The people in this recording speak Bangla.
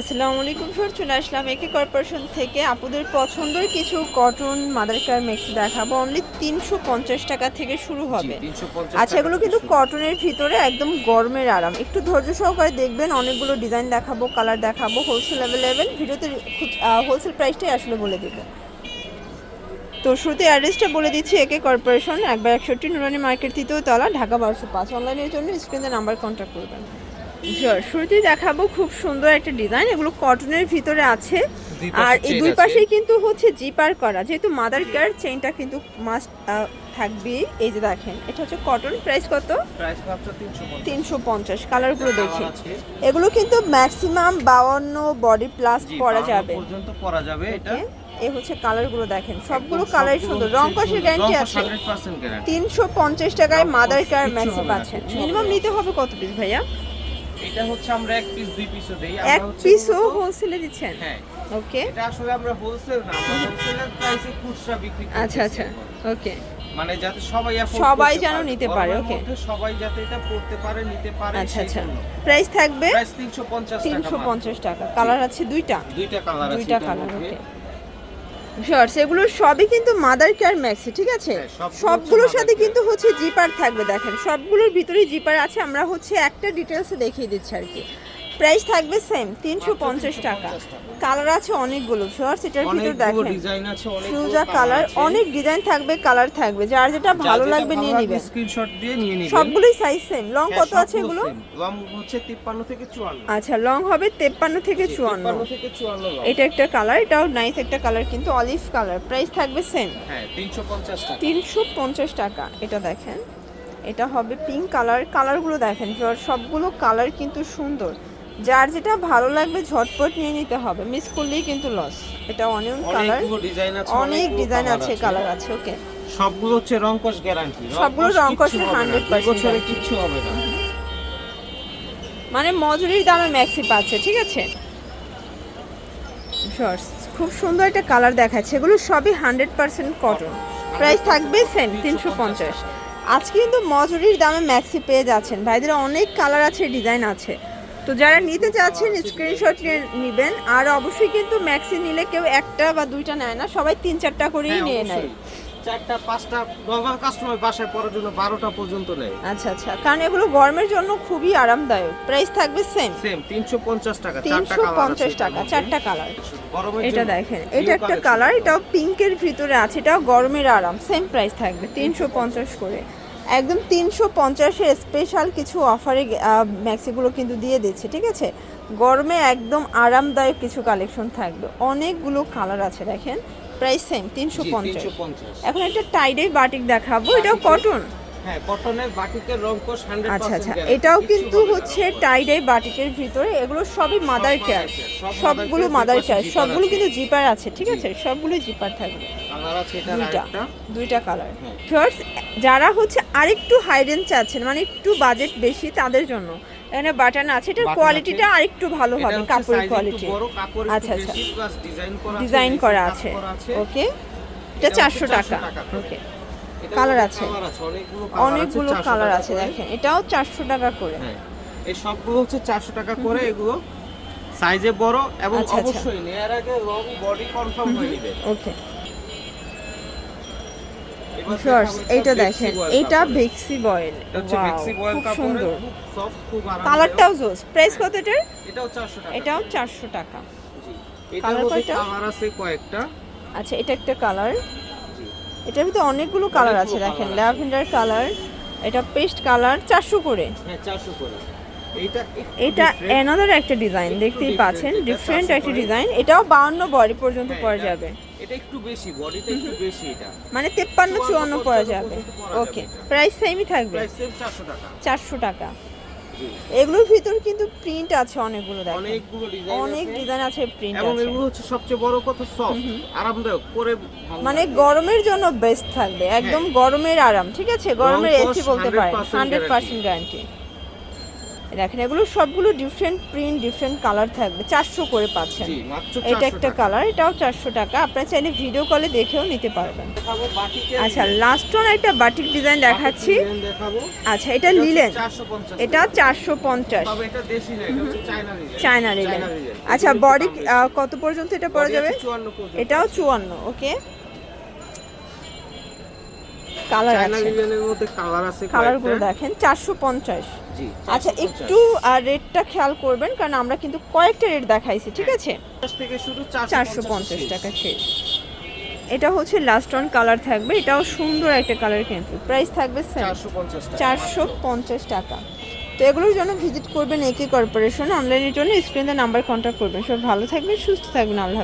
আসসালামু আলাইকুম স্যার চলে আসলাম একে কর্পোরেশন থেকে। আপুদের পছন্দের কিছু কটন মাদার কার মেক্সি দেখাবো। অনলি তিনশো পঞ্চাশ টাকা থেকে শুরু হবে। আচ্ছা এগুলো কিন্তু কটনের ভিতরে একদম গরমের আরাম। একটু ধৈর্য সহকারে দেখবেন অনেকগুলো ডিজাইন দেখাবো কালার দেখাবো হোলসেল অ্যাভেলেবেল ভিডিওতে হোলসেল প্রাইসটাই আসলে বলে দেবো। তো শুরুতে অ্যাড্রেসটা বলে দিচ্ছি একে কর্পোরেশন একবার একষট্টি নুরানি মার্কেট তৃতীয় তলা ঢাকা বারোশো পাঁচ। অনলাইনের জন্য স্ক্রিনে নাম্বার কন্ট্যাক্ট করবেন। শুরুতেই দেখাবো খুব সুন্দর একটা ডিজাইন এগুলো কটনের ভিতরে আছে। আর এই দুই। পাশেই কিন্তু হচ্ছে জিপার করা যেহেতু মাদার কেয়ার চেইনটা কিন্তু মাস্ট থাকবে। এই যে দেখেন এটা হচ্ছে কটন প্রাইস কত? প্রাইস মাত্র 350 তিনশো পঞ্চাশ কালারগুলো দেখি। কালার এগুলো কিন্তু ম্যাক্সিমাম বাউন্ন বডি প্লাস পরা যাবে। পর্যন্ত পরা যাবে এটা? এই হচ্ছে কালারগুলো দেখেন সবগুলো কালারই সুন্দর। রং কষের। গ্যারান্টি আছে। কষ 100% গ্যারান্টি তিনশো পঞ্চাশ টাকায় মাদার কিচ্ছু ম্যাক্সি পাচ্ছেন মিনিমাম নিতে হবে কত পিস ভাইয়া? এটা হচ্ছে আমরা এক পিস দুই পিসও দেই। এক পিসও হোলসেলে দিচ্ছেন? হ্যাঁ। ওকে এটা আসলে আমরা হোলসেল না হোলসেলের প্রাইসে খুচরা বিক্রি করতেছি। আচ্ছা আচ্ছা। ওকে মানে যাতে সবাই সবাই যেন নিতে পারে, okay. সবাই যাতে এটা পড়তে পারে নিতে পারে আচ্ছা আচ্ছা। প্রাইস থাকবে প্রাইস 350 টাকা তিনশো মাত্র। পঞ্চাশ টাকা। কালার আছে দুইটা? দুইটা কালার আছে দুইটা কালার। ওকে শর্টস এগুলো সবই কিন্তু মাদার কেয়ার ম্যাক্সি ঠিক আছে? হ্যাঁ, সবগুলোর সাথে কিন্তু হচ্ছে জিপার থাকবে দেখেন। সবগুলোর ভিতরেই জিপার আছে আমরা হচ্ছে একটা ডিটেলসে দেখিয়ে দিচ্ছি আর কি। প্রাইস থাকবে সেম তিনশো পঞ্চাশ টাকা। কালার আছে অনেকগুলো শর্টস এটার ভিতর অনেকগুলো দেখেন। ডিজাইন আছে অনেক ফিউজা কালার অনেক ডিজাইন থাকবে কালার থাকবে। যার যেটা ভালো লাগবে নিয়ে নিবেন স্ক্রিনশট দিয়ে নিয়ে নিবেন সবগুলোই সাইজ সেম লং হ্যাঁ, কত আছে সবগুলো এগুলো লং হচ্ছে 53 থেকে 54 আচ্ছা লং হবে তেপ্পান্ন থেকে চুয়ান্ন। 53 থেকে 54 লং এটা একটা কালার এটাও নাইস একটা কালার কিন্তু অলিভ কালার প্রাইস থাকবে সেম হ্যাঁ 350 টাকা। তিনশো পঞ্চাশ টাকা। এটা দেখেন। এটা হবে পিঙ্ক কালার কালারগুলো দেখেন সবগুলো কালার কিন্তু সুন্দর। যার যেটা ভালো লাগবে ঝটপট নিয়ে নিতে হবে। মিস করলেই কিন্তু লস এটা অনিয়ন কালার অনেক ডিজাইন আছে কালার আছে ওকে সবগুলো হচ্ছে রংকশ গ্যারান্টি সবগুলো রংকশে 100% বছরে। কিচ্ছু হবে না। মানে মজুরির দামে ম্যাক্সি পাচ্ছে ঠিক আছে? Shorts, খুব সুন্দর একটা কালার দেখাচ্ছে। এগুলো সবই হান্ড্রেড পার্সেন্ট কটন প্রাইস থাকবে সেম তিনশো পঞ্চাশ আজকে কিন্তু মজুরির দামে ম্যাক্সি পেয়ে যাচ্ছেন। ভাইদের অনেক কালার আছে ডিজাইন আছে। তো যারা নিতে চাচ্ছেন স্ক্রিনশট নিয়ে নেবেন আর অবশ্যই কিন্তু ম্যাক্সি নিলে কেউ একটা বা দুইটা নেয় না সবাই তিন চারটা করেই হ্যাঁ, নিয়ে নেয়। চারটা পাঁচটা নর্মাল কাস্টমার বাসায় পড়ার জন্য বারোটা পর্যন্ত নেয়। আচ্ছা আচ্ছা। কারণ এগুলো গরমের জন্য খুবই আরামদায়ক। প্রাইস থাকবে সেম সেম তিনশো পঞ্চাশ টাকা তিনশো পঞ্চাশ টাকা চারটা কালার এটা দেখেন এটা একটা কালার এটাও পিঙ্কের ভিতরে আছে এটাও গরমের আরাম সেম প্রাইস থাকবে তিনশো পঞ্চাশ করে। একদম তিনশো পঞ্চাশের স্পেশাল কিছু অফারে ম্যাক্সিগুলো কিন্তু দিয়ে দিচ্ছে ঠিক আছে? গরমে একদম আরামদায়ক কিছু কালেকশন থাকবে। অনেকগুলো কালার আছে দেখেন। প্রাইস সেম তিনশো পঞ্চাশ। 350 এখন একটা টাইডের বাটিক দেখাবো এটাও কটন হ্যাঁ কটনের বাটিকের রংকশ 100% আচ্ছা আচ্ছা। এটাও কিন্তু। হচ্ছে টাইডাই বাটিকের ভিতরে। এগুলো সবই মাদার কেয়ার সবগুলো মাদার কেয়ার সবগুলো কিন্তু জিপার আছে ঠিক আছে? সবগুলো জিপার থাকবে। কালার আছে এটা দুইটা দুইটা কালার হ্যাঁ। শর্টস যারা হচ্ছে আরেকটু হাই রেঞ্জ চাচ্ছেন মানে একটু বাজেট বেশি তাদের জন্য এখানে বাটন আছে এটার কোয়ালিটিটা আরেকটু ভালো হবে কাপড়ের কোয়ালিটি আচ্ছা, আচ্ছা। ডিজাইন করা আছে ওকে এটা চারশো টাকা। 400 টাকা করে। ওকে কালার আছে। অনেকগুলো colour আছে, অনেকগুলো 400 কালার আছে দেখেন এটাও চারশো টাকা করে। হ্যাঁ এই সবগুলো হচ্ছে চারশো টাকা করে এগুলো সাইজে বড় এবং আচ্ছা, আচ্ছা। অবশ্যই নেয়ার আগে বডি কনফার্ম হয়ে নেবে। ওকে একটা দেখেন এটা ভেক্সি বয়েল এটা খুব সুন্দর। কালারটাও জোস। প্রাইস কত এটার? এটাও 400 টাকা। এটাও কালার কয়টা? কালার আছে কয়েকটা। আচ্ছা এটা একটা কালার এটার ভিতরে অনেকগুলো কালার আছে দেখেন। ল্যাভেন্ডার কালার এটা পেস্ট কালার চারশো করে। হ্যাঁ 400 এটা অ্যানাদার একটা ডিজাইন দেখতেই পাচ্ছেন ডিফারেন্ট একটা ডিজাইন এটাও বাউন্ন বডি পর্যন্ত হ্যাঁ, পরা যাবে। এটা একটু বেশি বডিটা একটু বেশি এটা। মানে তেপ্পান্ন চুয়ান্ন চুয়ান্ন পরা যাবে। ওকে প্রাইস সেমই থাকবে। প্রাইস সেম 400 টাকা। চারশো টাকা। জি এগুলোর ভিতর কিন্তু প্রিন্ট আছে অনেকগুলো দেখেন। অনেকগুলো ডিজাইন অনেক ডিজাইন আছে প্রিন্ট এবং এগুলো হচ্ছে সবচেয়ে বড় কথা সফট আরামদায়ক পরে মানে গরমের জন্য বেস্ট থাকবে একদম গরমের আরাম ঠিক আছে? গরমের এসি বলতে পারেন 100% হান্ড্রেড পার্সেন্ট গ্যারান্টি দেখেন এগুলো সবগুলো ডিফারেন্ট প্রিন্ট ডিফারেন্ট কালার থাকবে। চারশো করে পাচ্ছেন। এটা একটা কালার এটাও চারশো টাকা। আপনারা চাইলে ভিডিও কলে দেখেও নিতে পারবেন। আচ্ছা লাস্ট ওয়ান একটা বাটিক ডিজাইন দেখাচ্ছি। আচ্ছা এটা লিলেন এটা চারশো পঞ্চাশ। চায়না লিলেন আচ্ছা বডি। কত পর্যন্ত এটা Body যাবে? আছে 54 পর্যন্ত। এটাও চুয়ান্ন ওকে কালার আছে। ডিজাইনের মধ্যে কালার আছে কালারগুলো দেখেন চারশো পঞ্চাশ। জি আচ্ছা 450 একটু রেটটা খেয়াল করবেন কারণ আমরা কিন্তু কয়েকটা রেট দেখাইছি ঠিক আছে? 50 থেকে শুরু চারশো পঞ্চাশ টাকা শেষ। এটা হচ্ছে লাস্ট অন কালার থাকবে এটাও সুন্দর একটা কালার কিন্তু। প্রাইস থাকবে 450 টাকা। চারশো পঞ্চাশ টাকা। তো এগুলোর জন্য ভিজিট করবেন একে কর্পোরেশন অনলাইনের জন্য স্ক্রিনে নাম্বার কন্ট্যাক্ট করবেন। সব ভালো থাকবেন সুস্থ থাকবেন আল্লাহ।